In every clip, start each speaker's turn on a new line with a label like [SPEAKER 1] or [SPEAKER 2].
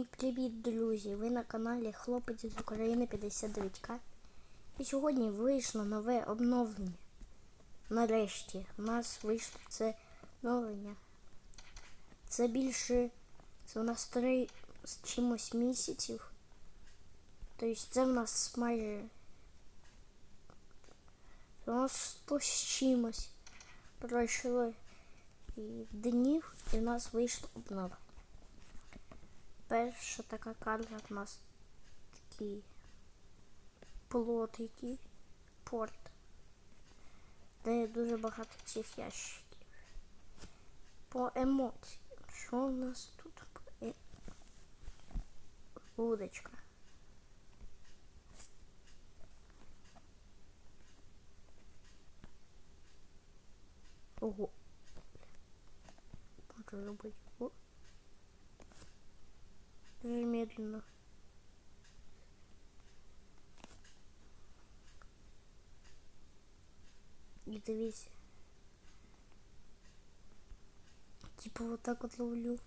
[SPEAKER 1] Всім привіт, друзі! Ви на каналі Хлопець з України 59К. І сьогодні вийшло нове обновлення. Нарешті у нас вийшло це обновлення. Це більше це у нас три з чимось місяців. Тобто це в нас майже це у нас 100 з чимось пройшло днів, і в нас вийшло обновлення. Перша така карта в нас такий плот який порт. Де є дуже багато цих ящиків. По емоціям. Що у нас тут? Удочка. Ого. Можу робити. О. Дуже медленно. І дивіться. Типа вот так вот ловлю.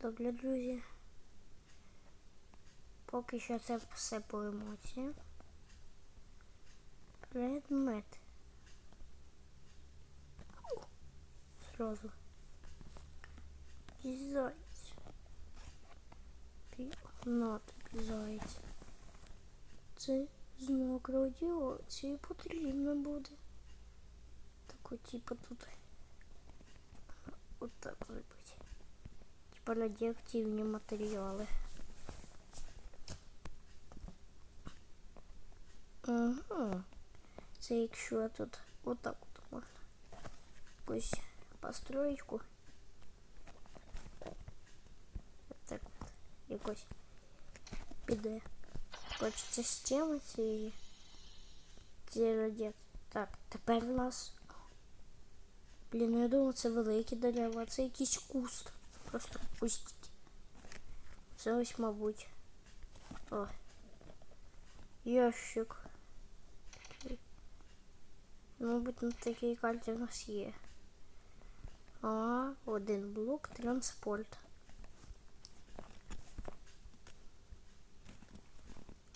[SPEAKER 1] Добре, друзі. Поки що це все по емоціям. Предмет. Сразу. Заяць. Пігнат заяць. Це знак радіації потрібно буде. Так от, типа тут. От так зробити. Типа радіоактивні матеріали. Ага. Це якщо тут отак от можна якусь построєчку. Так от якось піде. Хочеться з теми цієї цієї радіації. Так, тепер у нас. Блін, я думав, це великі дерева, а це якийсь куст. Просто пустіть. Це ось, мабуть. О. Ящик. Мабуть, на такій карті в нас є. А, один блок транспорт.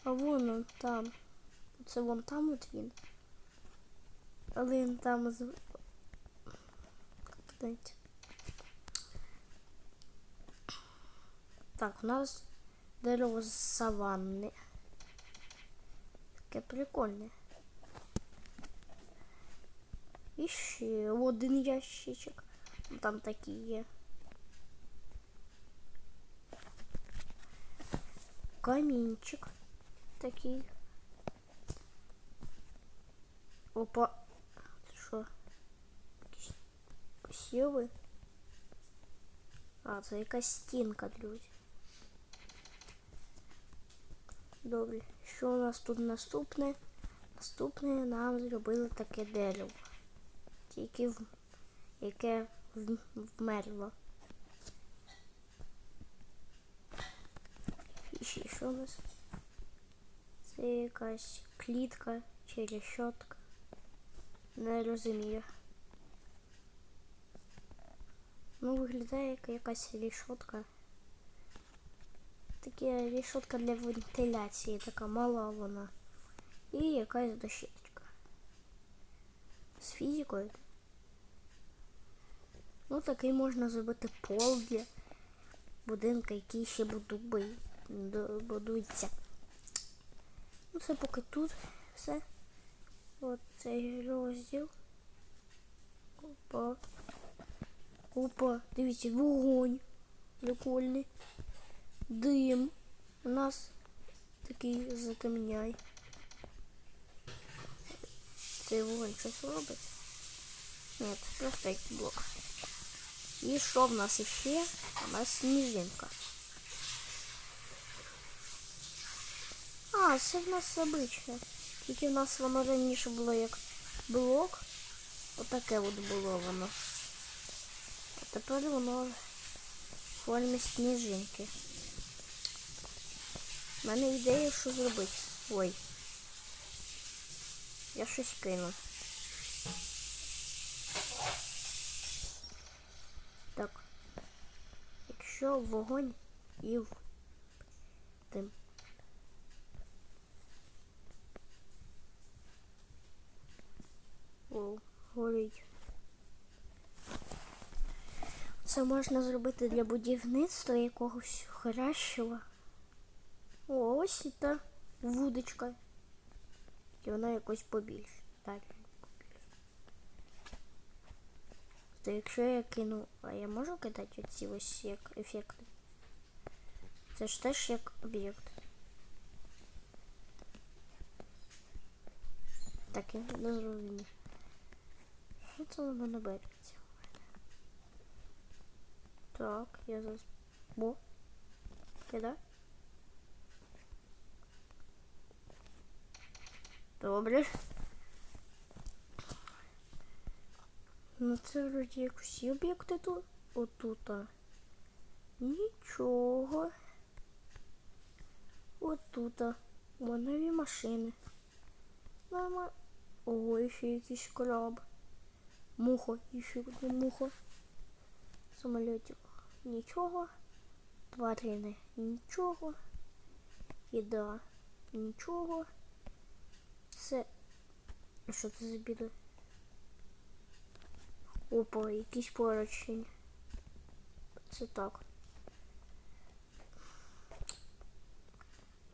[SPEAKER 1] А вон он там. Це вон там от він. Але він там з. Знаєте. Так, у нас дерево з саванни. Таке прикольне. І ще один ящичок. Там такі є. Камінчик такий. Опа. Це що? Якісь посіви? А, це якась стінка, друзі. Добре. Що у нас тут наступне? Наступне нам зробили таке дерево. В... яке вмерло. І ще що у нас? Це якась клітка чи решетка. Не розумію. Ну, виглядає як якась решетка. Таке решетка для вентиляції, така мала вона. І якась дощечка. З фізикою. Ну, такий можна зробити пол для будинка, який ще будується. Ну, це поки тут все. От цей розділ. Опа. Опа, дивіться, вогонь. Прикольний. Дим. У нас такий затемняй. Цей вогонь щось робить? Це просто як блок. І що в нас іще? У нас сніжинка. А, це в нас обичне. Тільки в нас воно раніше було як блок. Отаке от було воно. А тепер воно в формі сніжинки. У мене ідея, що зробити. Ой. Я щось кинув. Так. Якщо вогонь і тим. О, горить. Це можна зробити для будівництва якогось кращого. О, ось і та вудочка. І вона якось побільше. Так. побільше. То якщо я кину, а я можу кидати оці ось як ефекти? Це ж теж як об'єкт. Так, я не зрозумів. Що це воно не береться? Так, я зараз. О! Кидай. Добре. Ну це вроді як всі об'єкти тут. Отута. Нічого. Отута. О, нові машини. Мама. Ого, ще якийсь краб. Муха, ще одна муха. Самолітик. Нічого. Тварини. Нічого. Їда. Нічого. Це. Що це за біда? Опа, якийсь поручень. Це так.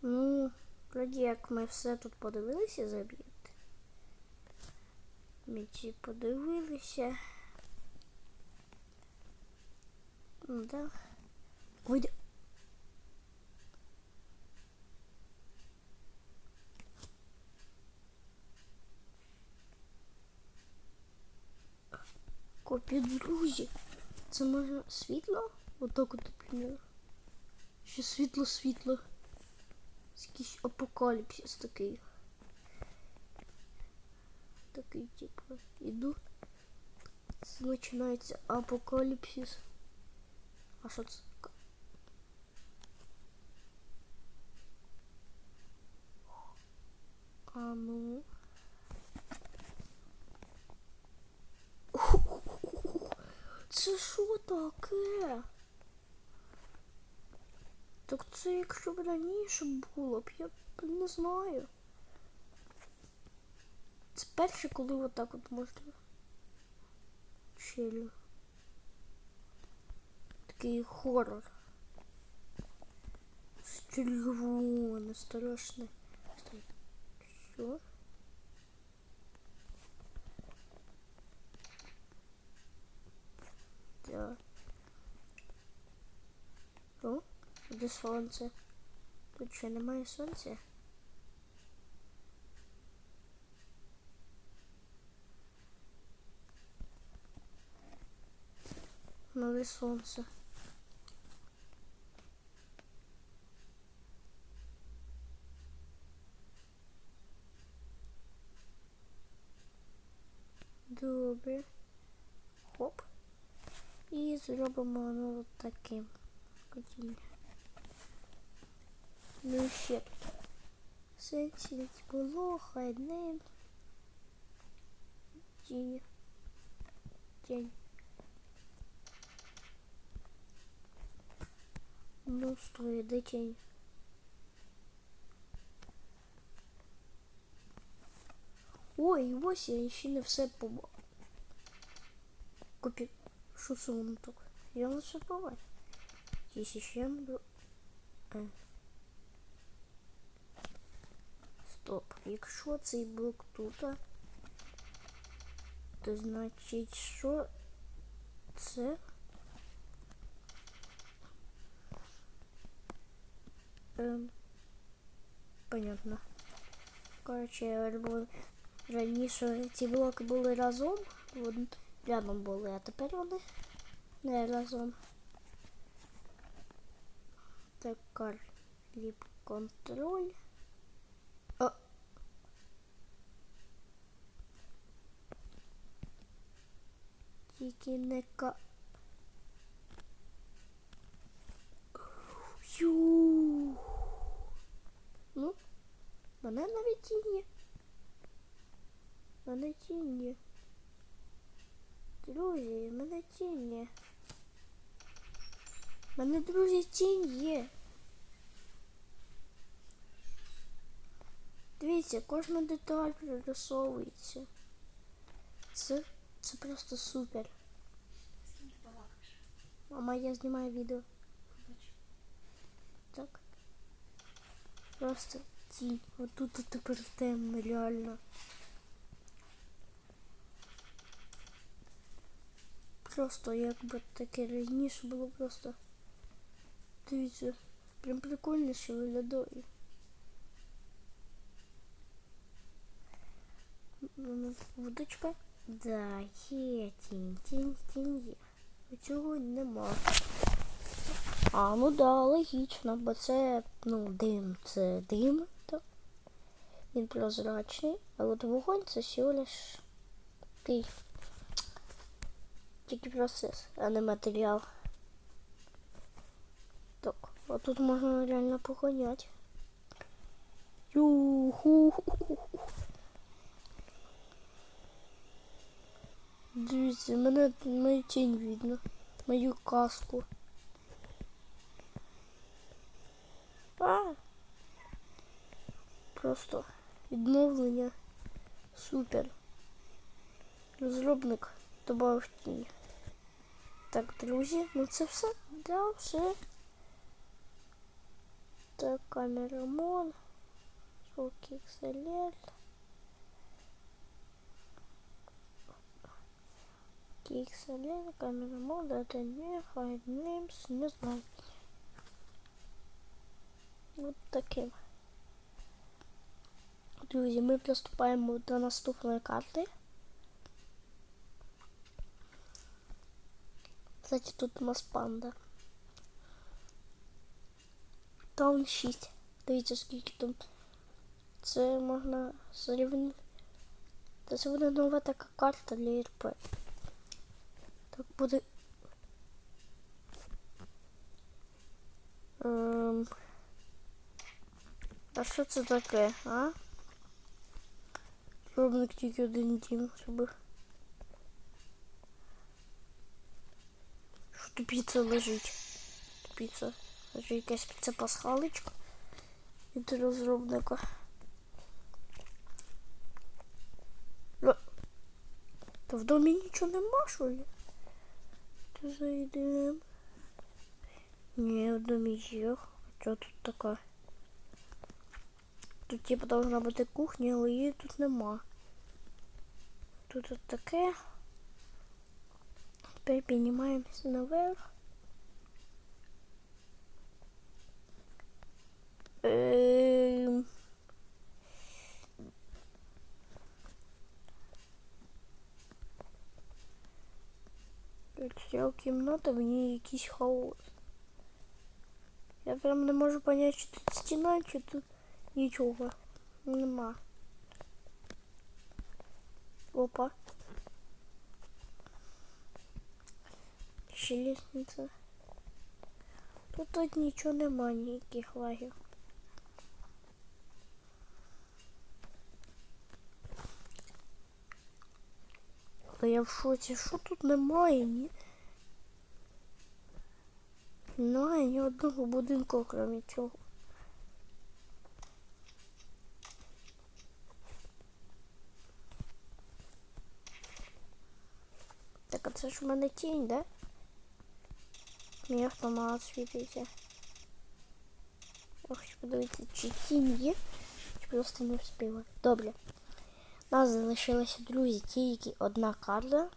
[SPEAKER 1] Ну, вроді як ми все тут подивилися за об'єкти. Ми ці подивилися. Ну да. Ой, Копі друзі. Це може світло? Отак от, наприклад. Ще світло-світло. Якийсь апокаліпсис такий. Такий, типу, іду. Це починається апокаліпсис. А що це? А ну. Це що таке? Так це якщо б раніше було б, я б не знаю. Це перше, коли отак от можна. Челю. Такий хоррор. Червоне, страшне. Що? Да. О, де сонце? Тут ще немає сонця? Нове сонце. Добре. Хоп. І зробимо воно от таким. Хотіння. Ну і ще тут. Сенсі було, хайднейм. Тінь. Тінь. Ну, стой, де тінь? Ой, ось я ще не все побачив. Купі... Що це воно так? Я не все побачив. Якщо ще буду... Е. Стоп. Якщо цей блок тут, то значить, що це? Ем, понятно. Коротше, бо раніше ці блоки були разом, вон рядом були, а тепер вони не разом. Так, ліп контроль. Тільки не ка. Ю. Мене навіть тінь. Мене тінь. Друзі, мене тінь. Мене друзі тінь є. Дивіться, кожна деталь прорисовується. Це, це просто супер. Мама, я знімаю відео. Так. Просто тінь. Отут от тепер темно, реально. Просто якби таке раніше було просто. Дивіться, прям прикольніше виглядає. Вудочка? Да, є тінь, тінь, тінь є. Цього нема. А, ну да, логічно, бо це, ну, дим, це дим, так. Він прозрачний, а от вогонь це всього лиш такий тільки процес, а не матеріал. Так, а тут можна реально поганяти. Юху. Дивіться, мене мою тінь видно, мою каску. А! Просто відновлення супер. Розробник добавив тінь. Так, друзі, ну це все. Да, все. Так, камера мон. Звук XLR. XLR, камера мон, дата не, hide names, не знаю. От таким. Друзі, ми приступаємо до наступної карти. Кстати, тут у нас панда. Таун 6. Дивіться, скільки там. Це можна зрівняти. Та це буде нова така карта для РП. Так буде. Ем... А що це таке, а? Робник тільки один дім зробив. Піца лежить? Піца. Лежить якась піца пасхалочка від розробника. Ро- Та в домі нічого нема, що ли? То зайдемо. Ні, в домі є. Що тут таке? Тут типа должна бути кухня, але її тут нема. Тут от таке. Тепер піднімаємося наверх. Ем... Тут ця кімната, в ній якийсь хаос. Я прям не можу понять, чи тут стіна, чи тут Нічого. Нема. Опа. Ще лестниця. Тут, тут нічого нема, ніяких лагів. Та я в шоці, що тут немає, ні? Немає ні одного будинку, крім цього. Так, а це ж у мене тінь, да? Мій автомат світиться. Я хочу подивитися, чи тінь є, просто не встигла. Добре. У нас залишилися, друзі, тільки одна карта.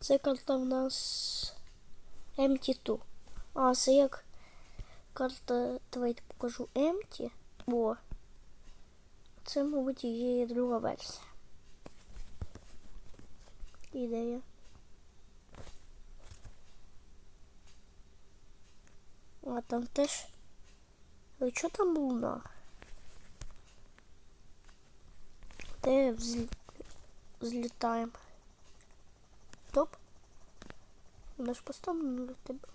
[SPEAKER 1] Це карта в нас MT2. А, це як карта, давайте покажу Empty. О. Це, мабуть, є друга версія. ідея. А там теж. Але що там луна? Де взл... взлітаємо? Топ? Вона ж поставлена на тебе.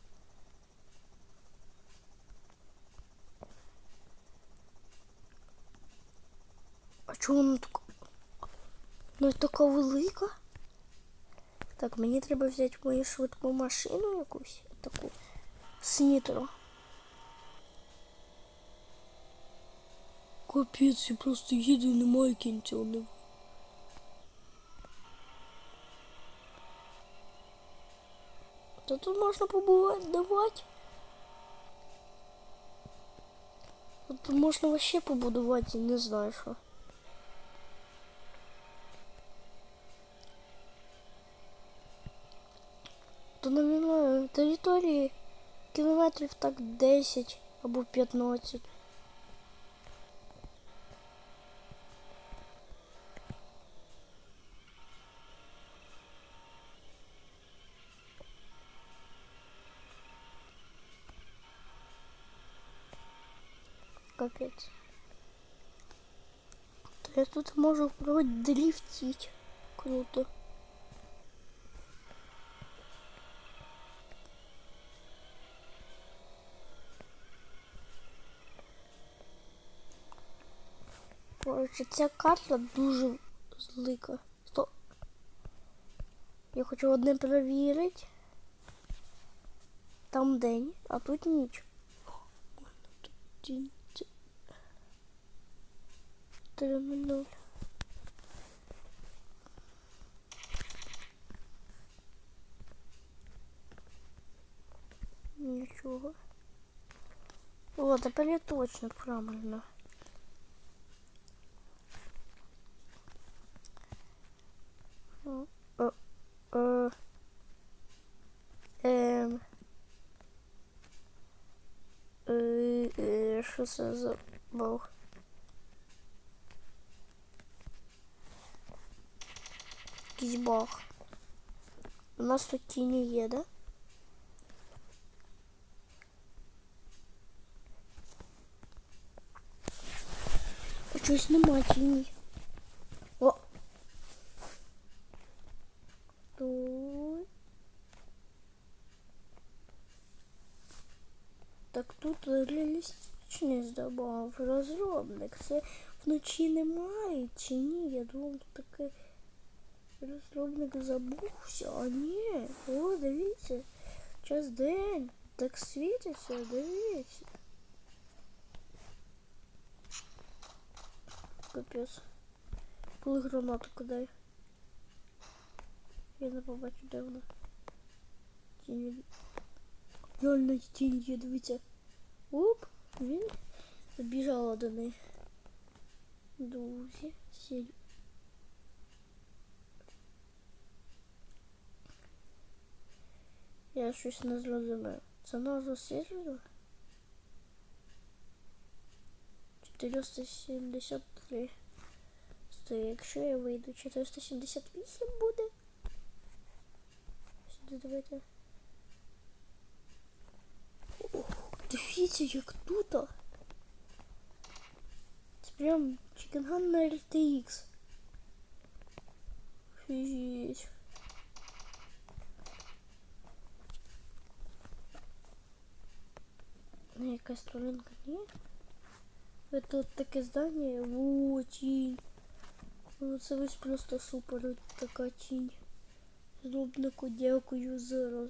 [SPEAKER 1] Чого вона така? Ну така велика. Так, мені треба взяти мою швидку машину якусь таку снітро. Капець, я просто їду, немає кінця. Та тут можна побувати, давати. Тут можна вообще побудувати, не знаю що. То на території кілометрів так 10 або 15. Капець. То я тут можу вроде дрифтить. Круто. Короче, ця карта дуже злика. Стоп. Я хочу одне перевірити. Там день, а тут ніч. Тут день. Це- Три нуль. Нічого. О, тепер я точно правильно. О, о, о. Ем. Е, е, Що це за бог? Якийсь баг. У нас тут тіні є, да? А Щось нема тіні. О! Тут. Так тут реалістичність добав розробник. Це вночі немає чи ні? Я думав таке розробник забувся, а ні. О, дивіться. Час день. Так світиться, дивіться. Капець. Коли гранату кидай. Я не побачу, де вона. Тінь. Реально тінь є, дивіться. Оп, він забіжала до неї. Друзі, сідь. Я щось не зрозумів. Це назва сервера? 473. Стой, якщо я вийду, 478 буде. Сюди давайте. Ох, дивіться, як тут. Це прям чикенган на RTX. Офігеть. Якась сторінка ні. Тут таке здання. О, тінь. Ну, це ось просто супер така тінь. Зробнику дякую зараз.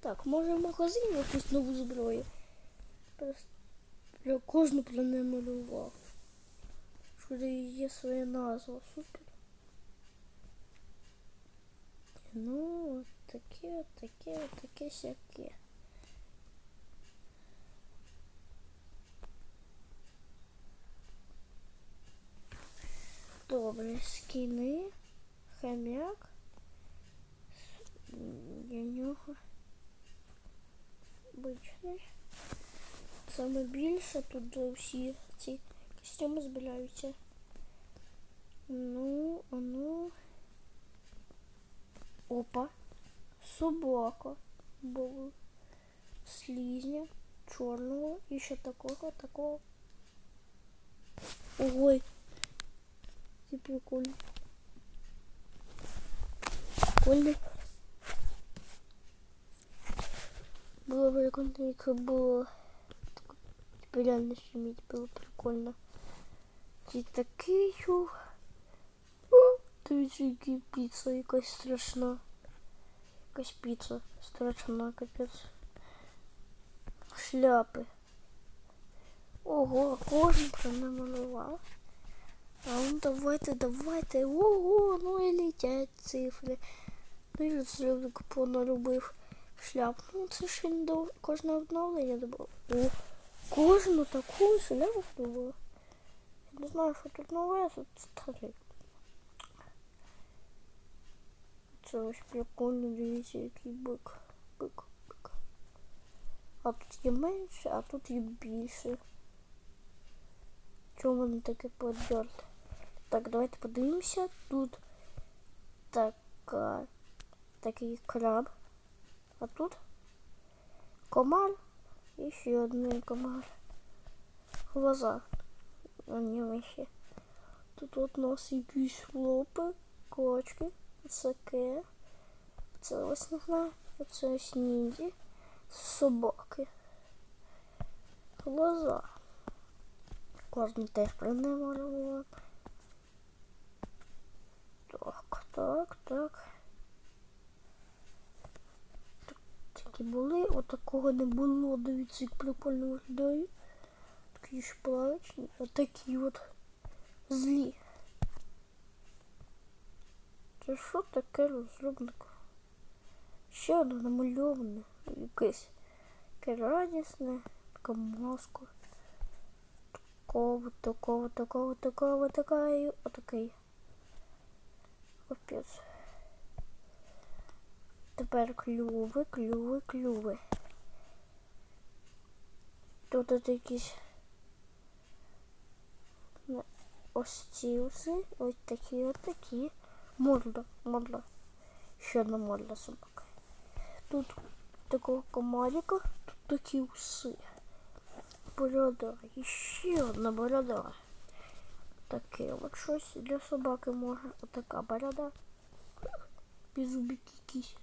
[SPEAKER 1] Так, може в магазині якусь нову зброю. Просто я кожну про не малював. Є своя назва. Супер. Ну, таке, таке, таке сяке. Добре, скіни, хомяк. Для нього. Обичний. Саме більше тут всі ці костюми збираються. Ну, ну. Опа. Собака. Було. Слізня. Чорного. І ще такого, такого. Ой. Це прикольно. Прикольно. Было прикольно, якщо було типа реально шуметь, было прикольно. Ти такий чух. Дивіться, які піца якась страшна. Якась піца страшна, капець. Шляпи. Ого, кожен намалював. А ну давайте, давайте. Ого, ну і летять цифри. Ну і розробник понаробив шляп. Ну це ж він до кожне обновлення добав. О, кожну таку шляпу добав. Я не знаю, що тут нове, а тут старе. Це ось прикольно, дивіться, який бик. Бик, бик. А тут є менше, а тут є більше. Чому воно таке подерте? Так, давайте подивимося. Тут така, такий краб. А тут комар і ще один комар. Глаза. На ньому ще. Тут от у нас якісь лопи, кочки, саке. Це ось не знаю. Оце ось нінді. Собаки. Глаза. Кожен теж про не. Так, так, так. Так, Такі були, отакого не було. Дивіться, як прикольно виглядає. Такі ж плавачні, отакі от злі. Це що таке розробник? Ще одне намальоване, якесь таке радісне, така маска. Такого, такого, такого, такого, такая, отакий. Капець. Тепер клюви, клюви, клюви. Тут от якісь не, ось уси, ось такі, такі. Морда, морда. Ще одна морда собака. Тут такого комарика, тут такі уси. Борода. Ще одна борода. Таке от щось для собаки може. Отака борода. Беззубик якийсь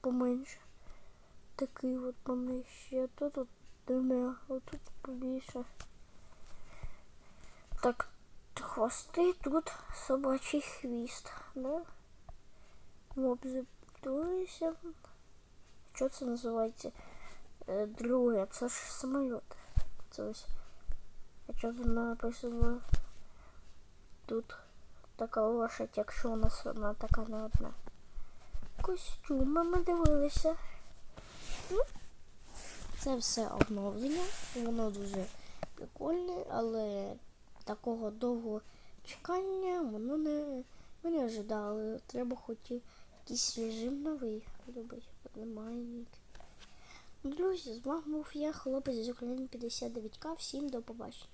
[SPEAKER 1] поменше. Такий от поменше. А тут от двома, а тут побільше. Так, хвости, тут собачий хвіст. Да? Дивися. Що це називається? Е, Друге, це ж самоліт. Це ось. А що тут написано? Тут така лошадь, якщо у нас вона така не одна. Костюми ми дивилися. Ну, це все обновлення. Воно дуже прикольне, але такого довгого чекання воно не ми не ожидали. Треба хоч якийсь режим новий робити. Немає. Друзі, з вами був я, хлопець з України 59К. Всім до побачення.